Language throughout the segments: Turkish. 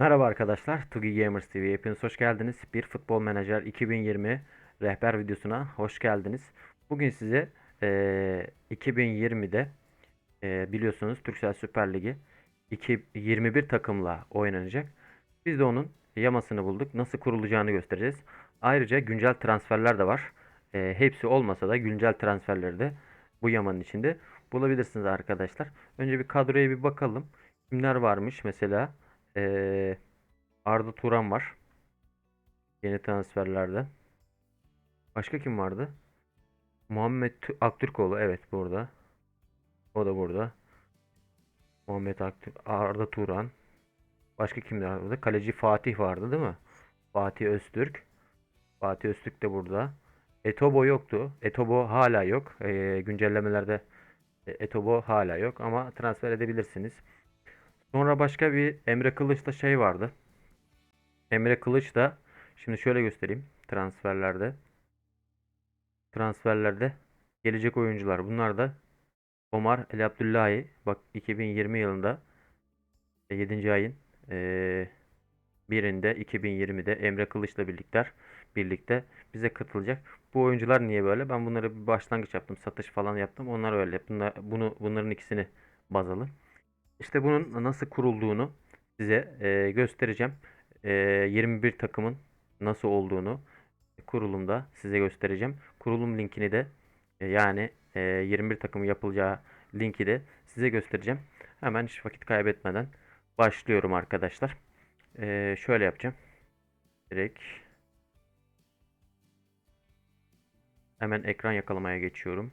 Merhaba arkadaşlar, Tugi Gamers TV hepiniz hoş geldiniz. Bir Futbol Menajer 2020 rehber videosuna hoş geldiniz. Bugün size eee 2020'de eee, biliyorsunuz Türksel Süper Ligi 2, 21 takımla oynanacak. Biz de onun yamasını bulduk. Nasıl kurulacağını göstereceğiz. Ayrıca güncel transferler de var. Eee, hepsi olmasa da güncel transferleri de bu yamanın içinde bulabilirsiniz arkadaşlar. Önce bir kadroya bir bakalım. Kimler varmış mesela? Eee Arda Turan var. Yeni transferlerden. Başka kim vardı? Muhammed Tü- Aktürkoğlu evet burada. O da burada. Muhammed Aktür Arda Turan. Başka kimler vardı? Kaleci Fatih vardı değil mi? Fatih Öztürk. Fatih Öztürk de burada. Etobo yoktu. Etobo hala yok. Güncellemelerde e, Etobo hala yok ama transfer edebilirsiniz. Sonra başka bir Emre Kılıç'ta şey vardı. Emre Kılıç da şimdi şöyle göstereyim transferlerde. Transferlerde gelecek oyuncular. Bunlar da Omar El Abdullahi bak 2020 yılında 7. ayın eee, birinde 2020'de Emre Kılıç'la birlikler birlikte bize katılacak. Bu oyuncular niye böyle? Ben bunları bir başlangıç yaptım. Satış falan yaptım. Onlar öyle. Bunlar, bunu bunların ikisini baz alın. İşte bunun nasıl kurulduğunu size eee, göstereceğim. Eee, 21 takımın nasıl olduğunu kurulumda size göstereceğim. Kurulum linkini de e, yani e, 21 takımın yapılacağı linki de size göstereceğim. Hemen hiç vakit kaybetmeden başlıyorum arkadaşlar. E, şöyle yapacağım. Direkt hemen ekran yakalamaya geçiyorum.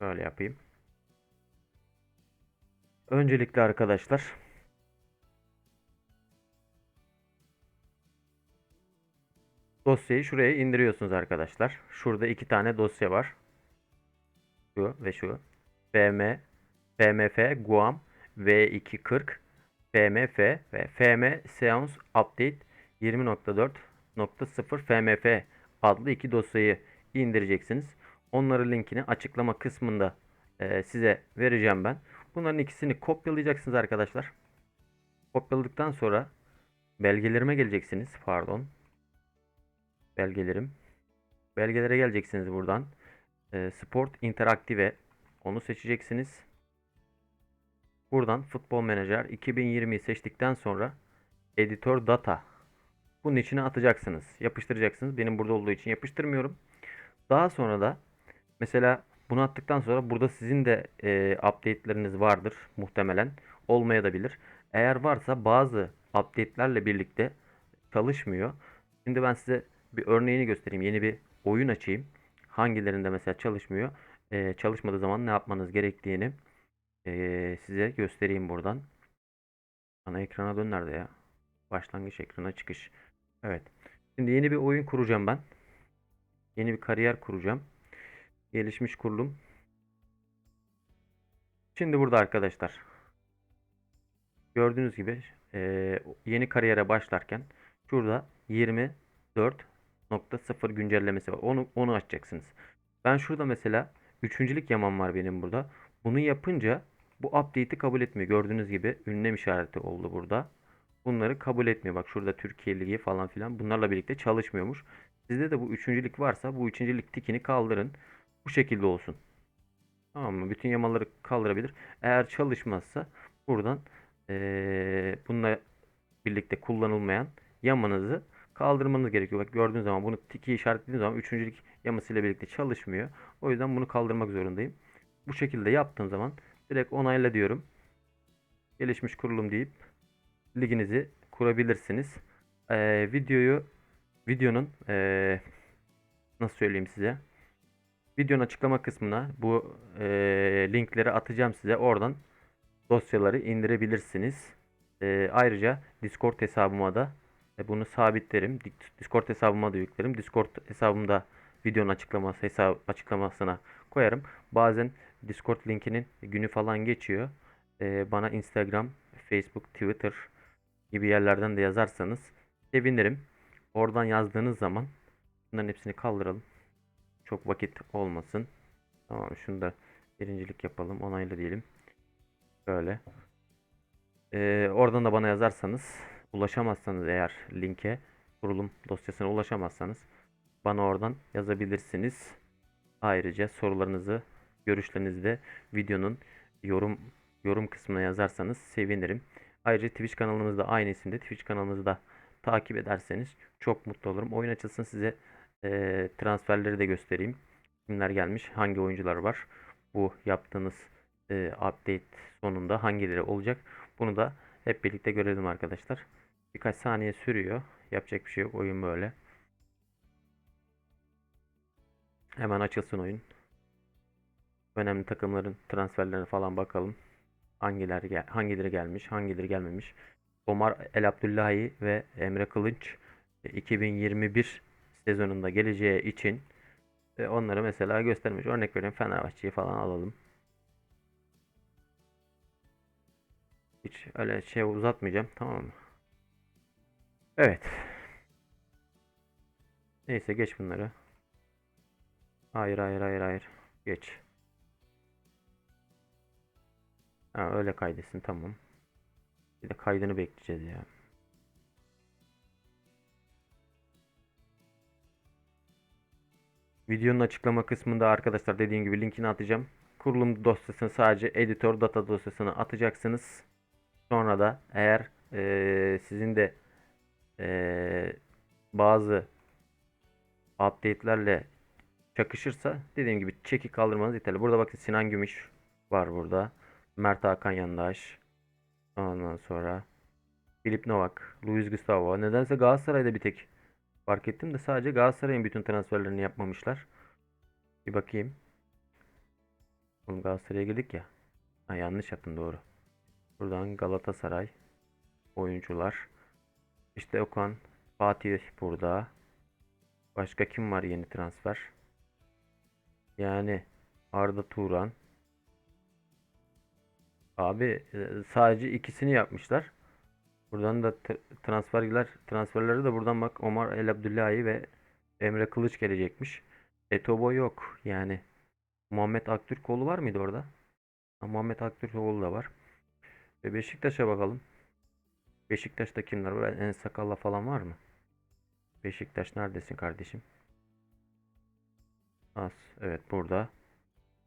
Böyle yapayım. Öncelikle arkadaşlar dosyayı şuraya indiriyorsunuz arkadaşlar. Şurada iki tane dosya var. Şu ve şu. FM, FMF Guam V240 FMF ve FM Seance Update 20.4.0 FMF adlı iki dosyayı indireceksiniz. Onların linkini açıklama kısmında e, size vereceğim ben. Bunların ikisini kopyalayacaksınız arkadaşlar. Kopyaladıktan sonra belgelerime geleceksiniz. Pardon. Belgelerim. Belgelere geleceksiniz buradan. E, Sport Interaktive onu seçeceksiniz. Buradan Futbol Manager 2020'yi seçtikten sonra Editor Data bunun içine atacaksınız. Yapıştıracaksınız. Benim burada olduğu için yapıştırmıyorum. Daha sonra da mesela bunu attıktan sonra burada sizin de e, update'leriniz vardır muhtemelen. Olmaya da bilir. Eğer varsa bazı update'lerle birlikte çalışmıyor. Şimdi ben size bir örneğini göstereyim. Yeni bir oyun açayım. Hangilerinde mesela çalışmıyor. E, çalışmadığı zaman ne yapmanız gerektiğini e, size göstereyim buradan. Ana ekrana dön nerede ya? Başlangıç ekrana çıkış. Evet. Şimdi yeni bir oyun kuracağım ben. Yeni bir kariyer kuracağım. Gelişmiş kurulum. Şimdi burada arkadaşlar. Gördüğünüz gibi e, yeni kariyere başlarken şurada 24.0 güncellemesi var. Onu onu açacaksınız. Ben şurada mesela üçüncülük yamam var benim burada. Bunu yapınca bu update'i kabul etmiyor. Gördüğünüz gibi ünlem işareti oldu burada. Bunları kabul etmiyor. Bak şurada Türkiye Ligi falan filan. Bunlarla birlikte çalışmıyormuş. Sizde de bu üçüncülük varsa bu üçüncülük tikini kaldırın. Bu şekilde olsun. Tamam mı? Bütün yamaları kaldırabilir. Eğer çalışmazsa buradan eee bununla birlikte kullanılmayan yamanızı kaldırmanız gerekiyor. Bak gördüğünüz zaman bunu tiki işaretlediğim zaman üçüncülük yamasıyla birlikte çalışmıyor. O yüzden bunu kaldırmak zorundayım. Bu şekilde yaptığım zaman direkt onayla diyorum. Gelişmiş kurulum deyip liginizi kurabilirsiniz. Ee, videoyu videonun ee, nasıl söyleyeyim size? Videonun açıklama kısmına bu ee, linkleri atacağım size. Oradan dosyaları indirebilirsiniz. Ee, ayrıca Discord hesabıma da e, bunu sabitlerim. Discord hesabıma da yüklerim. Discord hesabımda videonun açıklaması hesap açıklamasına koyarım. Bazen Discord linkinin günü falan geçiyor. Ee, bana Instagram, Facebook, Twitter gibi yerlerden de yazarsanız sevinirim. Oradan yazdığınız zaman bunların hepsini kaldıralım. Çok vakit olmasın. Tamam şunu da birincilik yapalım. Onayla diyelim. Böyle. Ee, oradan da bana yazarsanız ulaşamazsanız eğer linke kurulum dosyasına ulaşamazsanız bana oradan yazabilirsiniz. Ayrıca sorularınızı, görüşlerinizi de videonun yorum yorum kısmına yazarsanız sevinirim. Ayrıca Twitch kanalımız da aynı isimde. Twitch kanalımızı da takip ederseniz çok mutlu olurum. Oyun açılsın size eee, transferleri de göstereyim. Kimler gelmiş, hangi oyuncular var. Bu yaptığınız eee, update sonunda hangileri olacak. Bunu da hep birlikte görelim arkadaşlar. Birkaç saniye sürüyor. Yapacak bir şey yok. Oyun böyle. Hemen açılsın oyun. Önemli takımların transferlerine falan bakalım. Hangileri gel hangileri gelmiş, hangileri gelmemiş. Omar El Abdullahi ve Emre Kılınç e, 2021 sezonunda geleceği için e, onları mesela göstermiş. Örnek veriyorum Fenerbahçe'yi falan alalım. Hiç öyle şey uzatmayacağım tamam mı? Evet. Neyse geç bunları. Hayır hayır hayır hayır. Geç. Ha öyle kaydetsin tamam. Bir de kaydını bekleyeceğiz ya. Videonun açıklama kısmında arkadaşlar dediğim gibi linkini atacağım. Kurulum dosyasını sadece editör data dosyasına atacaksınız. Sonra da eğer eee, sizin de eee, bazı update'lerle çakışırsa dediğim gibi çeki kaldırmanız yeterli. Burada bakın Sinan Gümüş var burada. Mert Hakan Yandaş. Ondan sonra Filip Novak, Luis Gustavo. Nedense Galatasaray'da bir tek fark ettim de sadece Galatasaray'ın bütün transferlerini yapmamışlar. Bir bakayım. Oğlum Galatasaray'a girdik ya. Ha yanlış yaptım doğru. Buradan Galatasaray oyuncular. İşte Okan, Fatih burada. Başka kim var yeni transfer? Yani Arda Turan. Abi e, sadece ikisini yapmışlar. Buradan da tra- transferler transferleri de buradan bak Omar El Abdullahi ve Emre Kılıç gelecekmiş. Etobo yok yani. Muhammed Aktürkoğlu var mıydı orada? Ha, Muhammed Aktürkoğlu da var. Ve Beşiktaş'a bakalım. Beşiktaş'ta kimler var? En sakalla falan var mı? Beşiktaş neredesin kardeşim? As. Evet burada.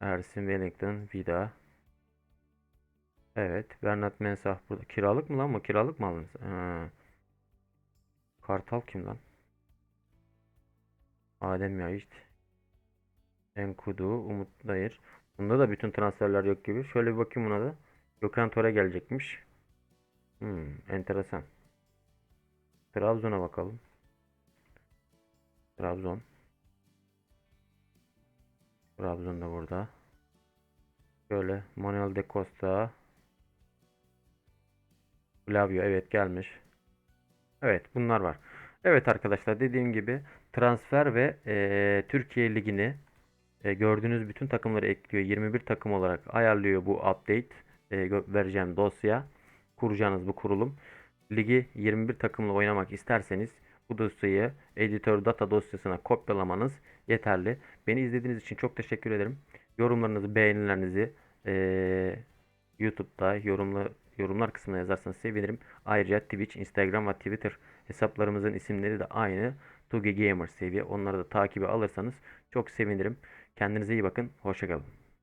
Ersin Wellington. Vida. Evet. Bernat Mensah burada. Kiralık mı lan bu? Kiralık mı aldınız? Ha. Kartal kim lan? Adem Yayıt. Enkudu. Umut Dayır. Bunda da bütün transferler yok gibi. Şöyle bir bakayım buna da. Gökhan Töre gelecekmiş. Hmm, enteresan. Trabzon'a bakalım. Trabzon. Trabzon da burada. Şöyle Manuel de Costa. Flavio evet gelmiş. Evet bunlar var. Evet arkadaşlar dediğim gibi transfer ve eee, Türkiye Ligi'ni e, gördüğünüz bütün takımları ekliyor. 21 takım olarak ayarlıyor bu update. E, vereceğim dosya. Kuracağınız bu kurulum. Ligi 21 takımla oynamak isterseniz bu dosyayı editör data dosyasına kopyalamanız yeterli. Beni izlediğiniz için çok teşekkür ederim. Yorumlarınızı, beğenilerinizi e, YouTube'da yorumla, yorumlar kısmına yazarsanız sevinirim. Ayrıca Twitch, Instagram ve Twitter hesaplarımızın isimleri de aynı. Tugi Gamer seviye. Onları da takibe alırsanız çok sevinirim. Kendinize iyi bakın. Hoşçakalın.